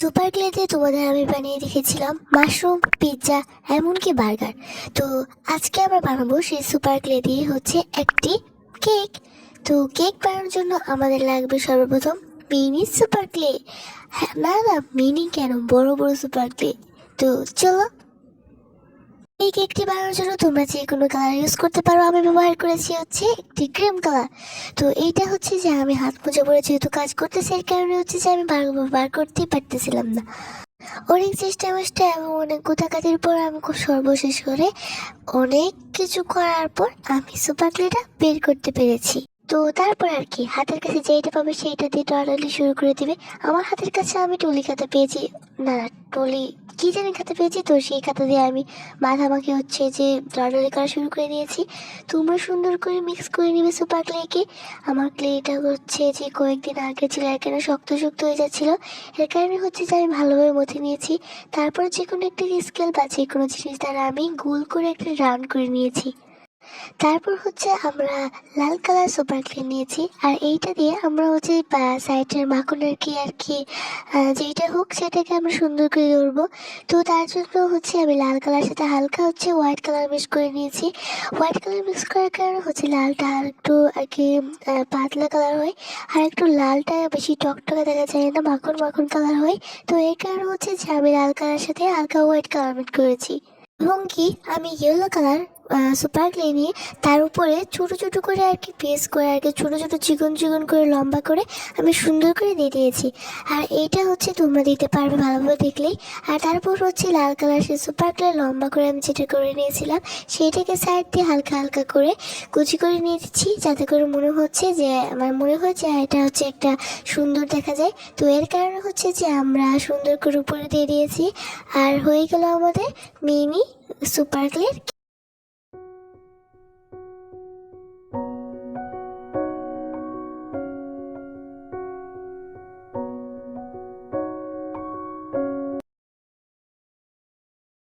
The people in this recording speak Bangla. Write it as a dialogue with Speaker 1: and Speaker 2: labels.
Speaker 1: সুপার গ্লেতে তোমাদের আমি বানিয়ে রেখেছিলাম মাশরুম পিৎজা এমনকি বার্গার তো আজকে আমরা বানাবো সেই সুপার ক্লে দিয়ে হচ্ছে একটি কেক তো কেক বানানোর জন্য আমাদের লাগবে সর্বপ্রথম মিনি সুপার ক্লে না না মিনি কেন? বড় বড় সুপার ক্লে তো চলো এই কেকটি বানানোর জন্য তোমরা যে কোনো কালার ইউজ করতে পারো, আমি ব্যবহার করেছি হচ্ছে একটি ক্রিম কালার তো এইটা হচ্ছে যে আমি হাত মোজা পরে যেহেতু কাজ করতেছি, এর কারণে হচ্ছে যে আমি বার বার করতেই পারতেছিলাম না। অনেক চেষ্টা মেষ্টা এবং অনেক গোতাকাতির পর আমি খুব সর্বশেষ করে অনেক কিছু করার পর আমি সুপার ক্লেটা বের করতে পেরেছি। তো তারপর আর কি, হাতের কাছে যেইটা পাবে সেইটা দিয়ে টলালি শুরু করে দিবে। আমার হাতের কাছে আমি টলি খাতা পেয়েছি, না টলি, কি জানি খাতা পেয়েছি, তো সেই খাতা দিয়ে আমি মাখামাখি হচ্ছে যে টলালি করা শুরু করে দিয়েছি। তোমরা সুন্দর করে মিক্স করে নিবে সুপার ক্লেকে আমার ক্লেটা হচ্ছে যে কয়েকদিন আগে ছিল এখানে শক্ত শক্ত হয়ে যাচ্ছিল। এর কারণে হচ্ছে যে আমি ভালোভাবে মথে নিয়েছি। তারপর যে কোনো একটা স্কেল বা যে কোনো জিনিস দ্বারা আমি গোল করে একটা রাউন্ড করে নিয়েছি। তারপর হচ্ছে আমরা লাল কালার সুপার ক্লে নিয়েছি। আর এইটা দিয়ে আমরা হচ্ছে সাইডের মাখনের কি আর কি যেইটা হোক সেটাকে আমরা সুন্দর করে ধরবো তো তার জন্য হচ্ছে আমি লাল কালার সাথে হালকা হচ্ছে হোয়াইট কালার মিক্স করে নিয়েছি। হোয়াইট কালার মিক্স করার কারণে হচ্ছে লালটা আর একটু আর কি পাতলা কালার হয়। আর একটু লালটা বেশি টকটকে দেখা যায় না, মাখন মাখন কালার হয়। তো এই কারণে হচ্ছে যে আমি লাল কালার সাথে হালকা হোয়াইট কালার মিক্স করেছি। এবং কি, আমি ইয়েলো কালার সুপার ক্লে নিয়ে তার উপরে ছোটো ছোটো করে আর কি পেস্ট করে আর কি, ছোটো ছোটো চিকন চিকন করে লম্বা করে আমি সুন্দর করে দিয়ে দিয়েছি। আর এইটা হচ্ছে তোমরা দিতে পারবে ভালোভাবে দেখলেই। আর তারপর হচ্ছে লাল কালার সে সুপার ক্লে লম্বা করে আমি যেটা করে নিয়েছিলাম, সেইটাকে সাইড দিয়ে হালকা হালকা করে কুচি করে নিয়ে দিচ্ছি যাতে করে মনে হচ্ছে যে, আমার মনে হয় যে এটা হচ্ছে একটা সুন্দর দেখা যায়। তো এর কারণে হচ্ছে যে আমরা সুন্দর করে উপরে দিয়ে দিয়েছি। আর হয়ে গেল আমাদের মিনি সুপার ক্লের